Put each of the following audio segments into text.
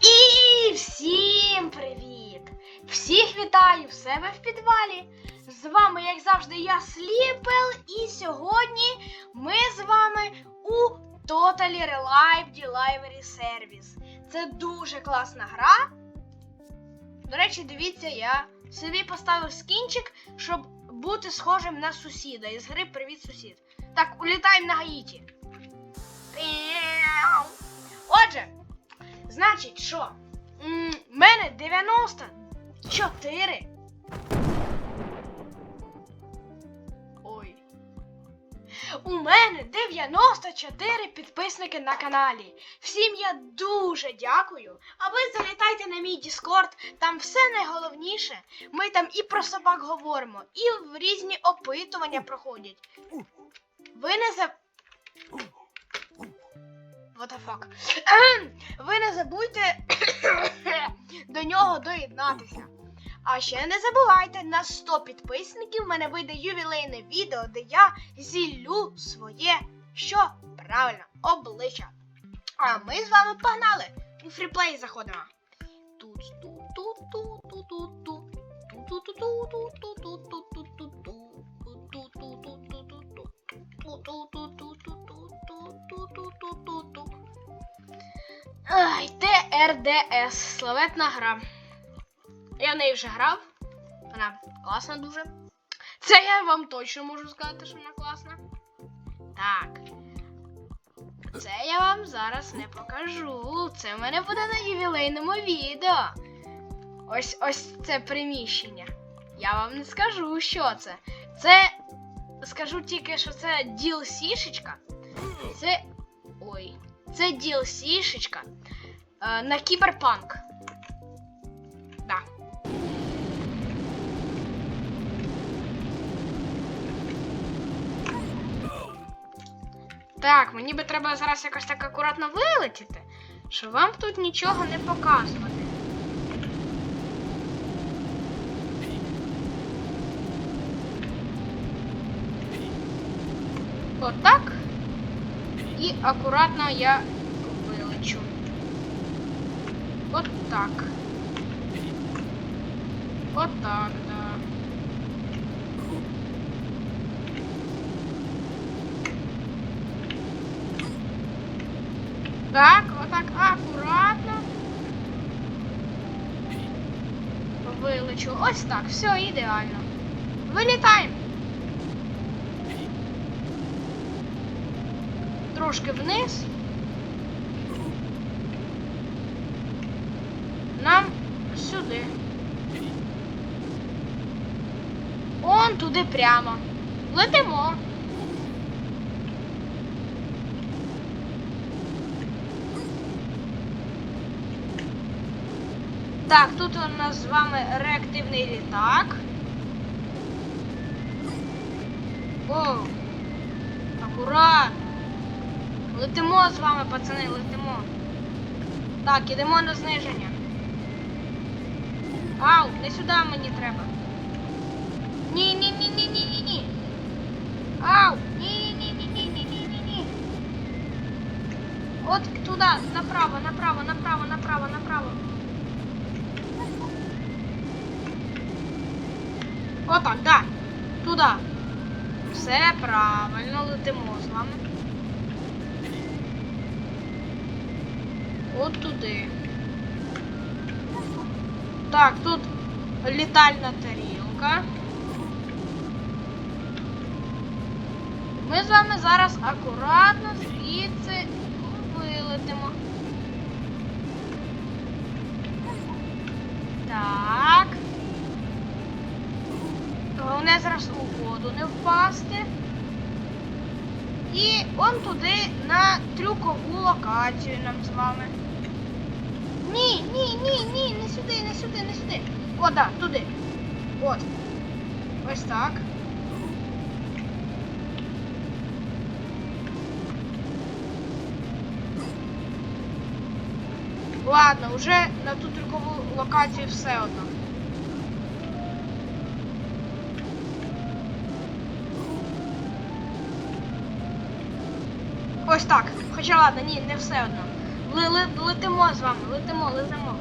І всім привіт! Всіх вітаю в себе в підвалі. З вами, як завжди, я Сліпел, і сьогодні ми з вами у Totally Relive Delivery Service. Це дуже класна гра. До речі, дивіться, я собі поставив скінчик, щоб бути схожим на сусіда із гри Привіт сусід. Так, улітаємо на Гаїті. Отже, значить, що? В мене 94. Ой. У мене 94 підписники на каналі. Всім я дуже дякую. А ви залітайте на мій Discord, там все найголовніше. Ми там і про собак говоримо, і в різні опитування проходять. Ви не за. What the fuck? Ем, Ви не забудьте до нього доєднатися. А ще не забувайте, на 100 підписників в мене вийде ювілейне відео, де я зіллю своє, що правильно, обличчя. А ми з вами погнали! У фріплей заходимо. Тут, Ай, ТРДС. Славетна гра. Я в неї вже грав. Вона класна дуже. Це я вам точно можу сказати, що вона класна. Так. Це я вам зараз не покажу. Це в мене буде на ювілейному відео. Ось ось це приміщення. Я вам не скажу, що це. Це. Скажу тільки, що це DLC-шечка. Це. Ой. Це DLC-шечка на кіберпанк. Да. Так, мені би треба зараз якось так акуратно вилетіти, щоб вам тут нічого не показувати. Отак. І акуратно я. От так. От так, да. Так, отак акуратно. Вилечу. Ось так, все ідеально. Вилітаємо. Трошки вниз. Нам сюди. Он туди прямо. Летимо. Так, тут у нас з вами реактивний літак. О, акуратно. Летимо з вами, пацани, летимо. Так, ідемо на зниження. Ау, не сюди мені треба. Не-не-не-не-не-не-не. Ау! Не-не-не-не-не-не-не-не-не. Вот туда, направо, направо, направо, направо, направо. Вот так, да. Туда. Все правильно летимо з вами. От туди. Так, тут літальна тарілка. Ми з вами зараз акуратно звідси вилетимо. Так. Головне зараз у воду не впасти. І он туди на трюкову локацію нам з вами. Ні, ні, ні, ні, не сюди, не сюди, не сюди. О, да, туди. От. Ось так. Ладно, вже на ту трюкову локацію все одно. Ось так. Хоча ладно, ні, не все одно. Ли- ли- летимо з вами, летимо, летимо.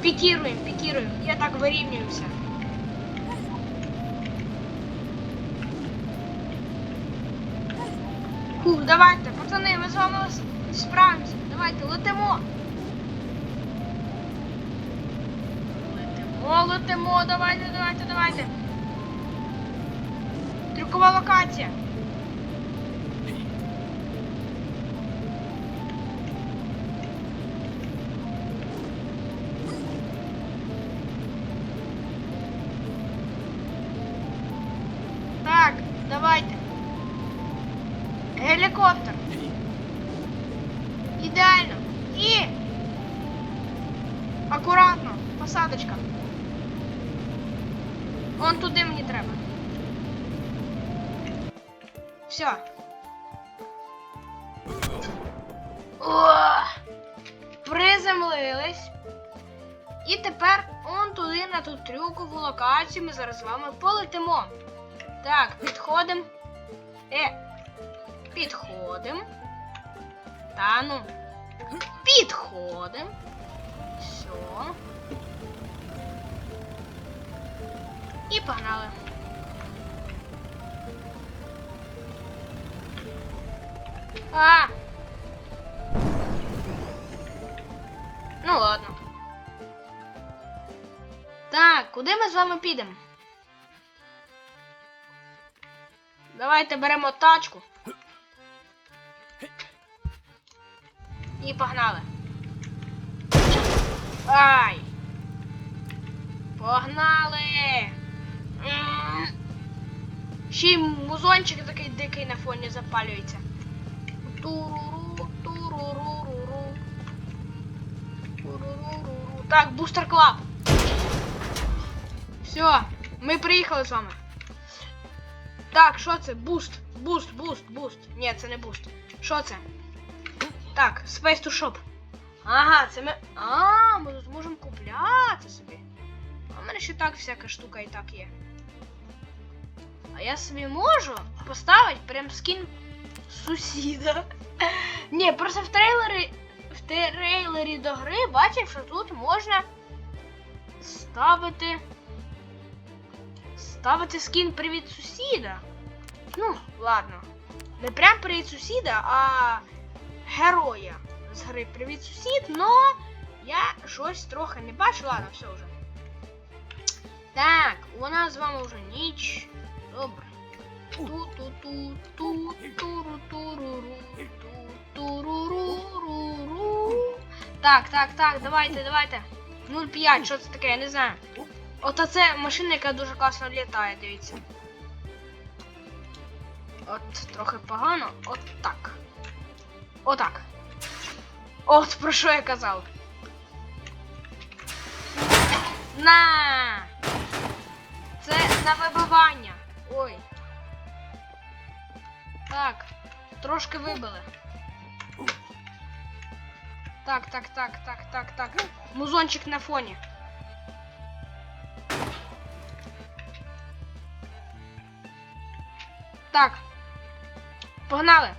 Пікіруємо, пікіруємо. Я так вирівнююся. Фух, давайте, пацани, ми з вами справимося. Давайте, летимо. Летимо, летимо, давайте, давайте, давайте. Трюкова локація. Так, давайте. Гелікоптер. Посадочка. Вон туди мені треба. Все. О! Приземлились. І тепер он туди на ту трюкову локацію ми зараз з вами полетимо. Так, підходимо. Е. Підходимо. Та ну. Підходимо. Все. І погнали. А! Ну ладно. Так, куди ми з вами підемо? Давайте беремо тачку. І погнали. Ай! Погнали! Ще й музончик такий дикий на фоні запалюється. Туруру, туруруруру. Туруруруру. Так, бустер клаб. Все, ми приїхали з вами. Так, що це? Буст. Буст, буст, буст. Ні, це не буст. Що це? Так, Space to Shop. Ага, це ми. А, ми тут можемо купляти собі. А в мене ще так всяка штука і так є. А я собі можу поставити прям скін сусіда. Ні, просто в трейлері. В трейлері до гри бачив, що тут можна ставити. Ставити скін Привіт сусіда. Ну, ладно. Не прям привіт сусіда, а героя з гри Привіт сусід, но я щось трохи не бачу. Ладно, все вже. Так, у нас з вами вже ніч. Добре. Ту-ту-ту, ту, туру-туруру, ту-туруруруру. Так, так, так, давайте, давайте. 0,5, що це таке, я не знаю. От це машина, яка дуже класно літає, дивіться. От трохи погано. От так. Отак. От про що я казав. На! Це на вибивання. Ой. Так. Трошки вибили. Так, так, так, так, так, так. Музончик на фоні. Так. Погнали.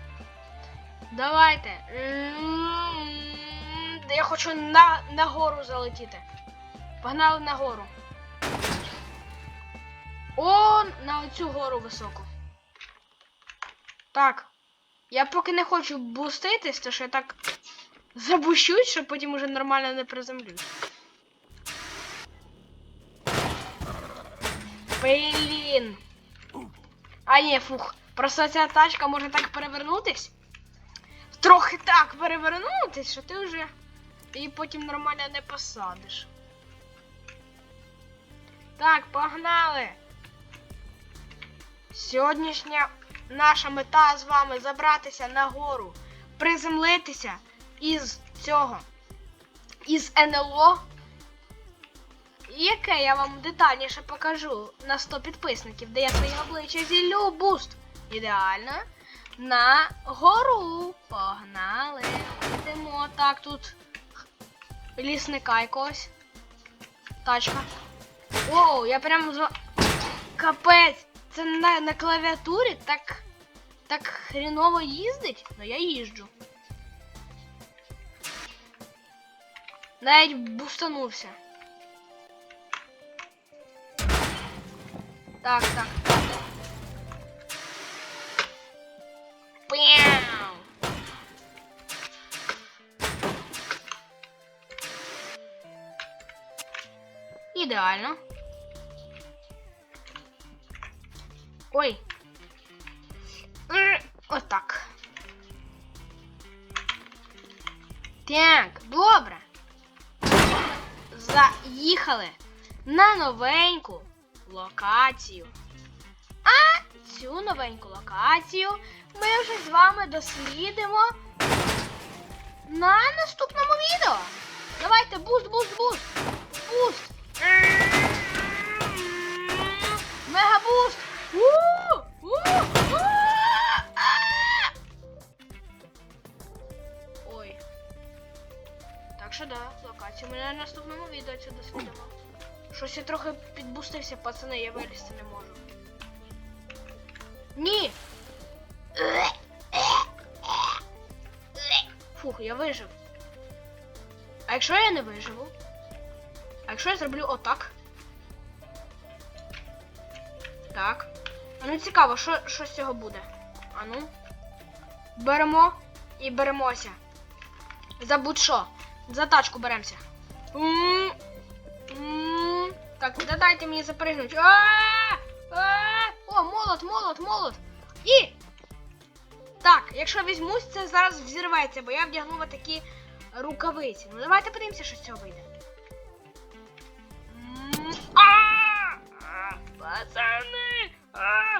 Давайте. Я хочу на, на гору залетіти. Погнали на гору. О, на оцю гору високу. Так. Я поки не хочу буститись, то що я так забущусь, щоб потім уже нормально не приземлюсь. Блін. А ні, фух. Просто ця тачка може так перевернутись. Трохи так перевернутись, що ти вже її потім нормально не посадиш. Так, погнали. Сьогоднішня наша мета з вами забратися на гору, приземлитися із цього, із НЛО, яке я вам детальніше покажу на 100 підписників, де я своє обличчя зіллю буст. Ідеально. На гору. Погнали. Йдемо так тут. Лісника якогось. Тачка. Оу, я прям з... Капець! Це на, на клавіатурі так. Так хріново їздить, но я їжджу. Навіть бустанувся. Так, так, так. Пяу. Ідеально. Ой. Р- Отак. Так, добре. Заїхали на новеньку локацію. А цю новеньку локацію ми вже з вами дослідимо на наступному відео. Давайте буст, буст, буст. Буст. Мегабуст. Підбустився, пацани, я вилізти не можу. Ні! Фух, я вижив. А якщо я не виживу? А якщо я зроблю отак? Так. А ну цікаво, що, що з цього буде. А ну. Беремо і беремося. За будь-що. За тачку беремося. Так, да дайте мені запригнути. А-а-а! О, молот, молот, молот. І. Так, якщо візьмусь, це зараз взірветься, бо я вдягнула такі рукавиці. Ну давайте подивимося, що з цього вийде. А! А, Пацани! А!